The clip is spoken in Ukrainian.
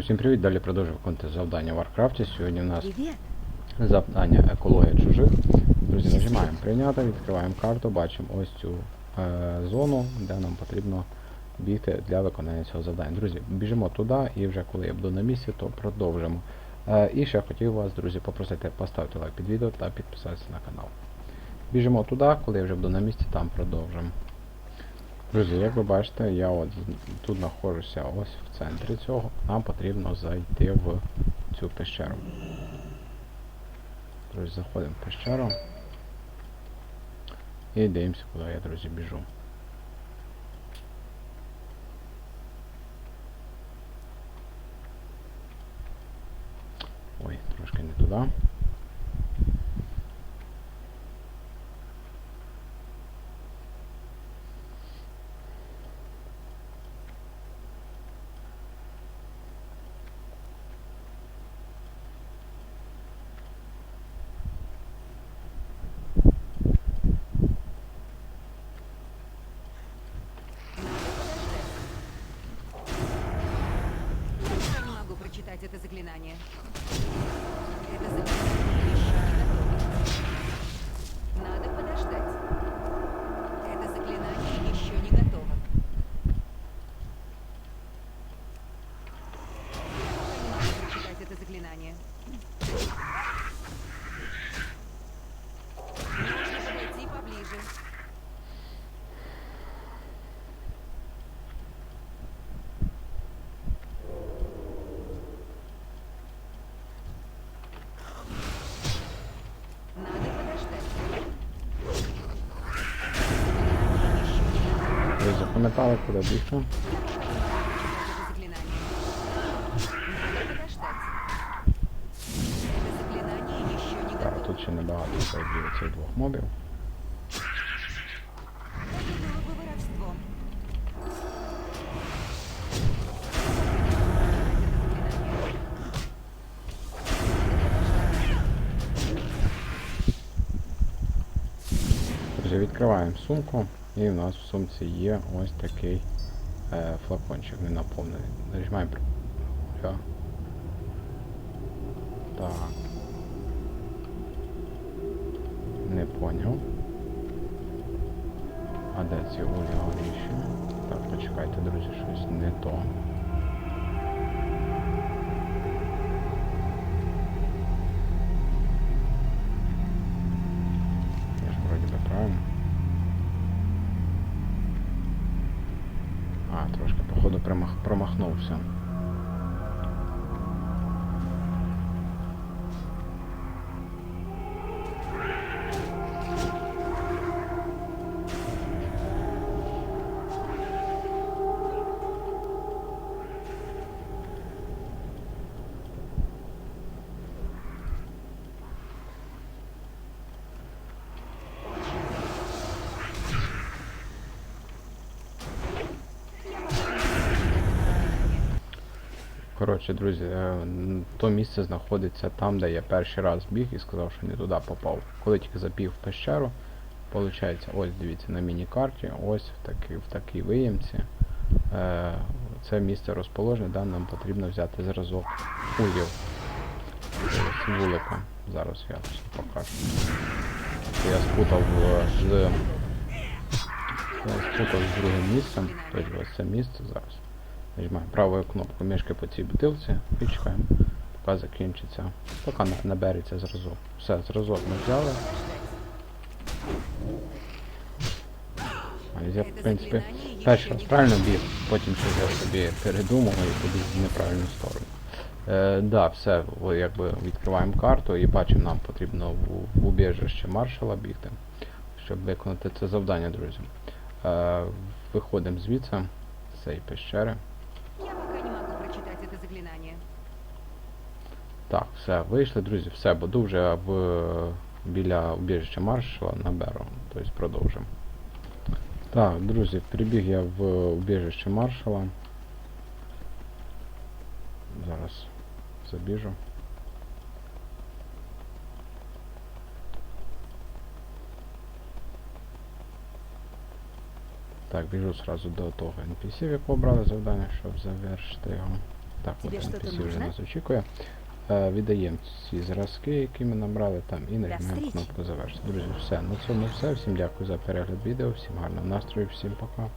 Всім привіт, далі продовжуємо виконувати завдання в Варкрафті. Сьогодні у нас завдання екологія чужих. Друзі, нажимаємо прийняти, відкриваємо карту, бачимо ось цю е, зону, де нам потрібно бігти для виконання цього завдання. Друзі, біжимо туди і вже коли я буду на місці, то продовжимо. Е, і ще хотів вас, друзі, попросити поставити лайк під відео та підписатися на канал. Біжимо туди, коли я вже буду на місці, там продовжимо. Друзі, як ви бачите, я от тут знаходжуся ось в центрі цього. Нам потрібно зайти в цю пещеру. Друзі, заходимо в пещеру. І дивимося, куди я, друзі, біжу. Ой, трошки не туди. заклинание еще не Так, готово. тут ще небагато сайтів цих двох мобів. Это было бы воровством. Друзі, відкриваємо сумку, і в нас в сумці є ось такий е, флакончик не наповнений. Нажимаємо. Так. Не поняв. А де ці олі горіші? Так, почекайте, друзі, щось не то. Трошки, походу, промах... промахнувся. Коротше, друзі, е, то місце знаходиться там, де я перший раз біг і сказав, що не туди попав. Коли тільки забіг в пещеру, виходить, ось дивіться на міні-карті, ось в такій, в такій виємці. Е, це місце розположене, да, нам потрібно взяти зразок узів. Ось вулика. Зараз я все покажу. Я спутав е, з. Спутав з другим місцем. Тобто ось це місце зараз. Нажимаємо правою кнопкою мишки по цій бутилці і чекаємо, поки закінчиться, поки на- набереться зразок. Все, зразок ми взяли. Я, в принципі, перший раз правильно біг, потім щось я собі передумав і побіг в неправильну сторону. Е, да, все, якби відкриваємо карту і бачимо, нам потрібно в, в убіжище маршала бігти, щоб виконати це завдання, друзі. Е, виходимо звідси, з цієї пещери. Я пока не могу прочитать это заклинание. Так, все, вийшли, друзі, все, буду вже в, біля убіжища маршала на Беро, тобто продовжимо. Так, друзі, прибіг я в убіжище маршала. Зараз забіжу. Так, біжу сразу до того NPC, якого брали завдання, щоб завершити його. Так, от NPC вже нас очікує. Е, віддаємо ці зразки, які ми набрали там, і нажимаємо кнопку завершити. Друзі, все. На цьому все. Всім дякую за перегляд відео, всім гарного настрою, всім пока.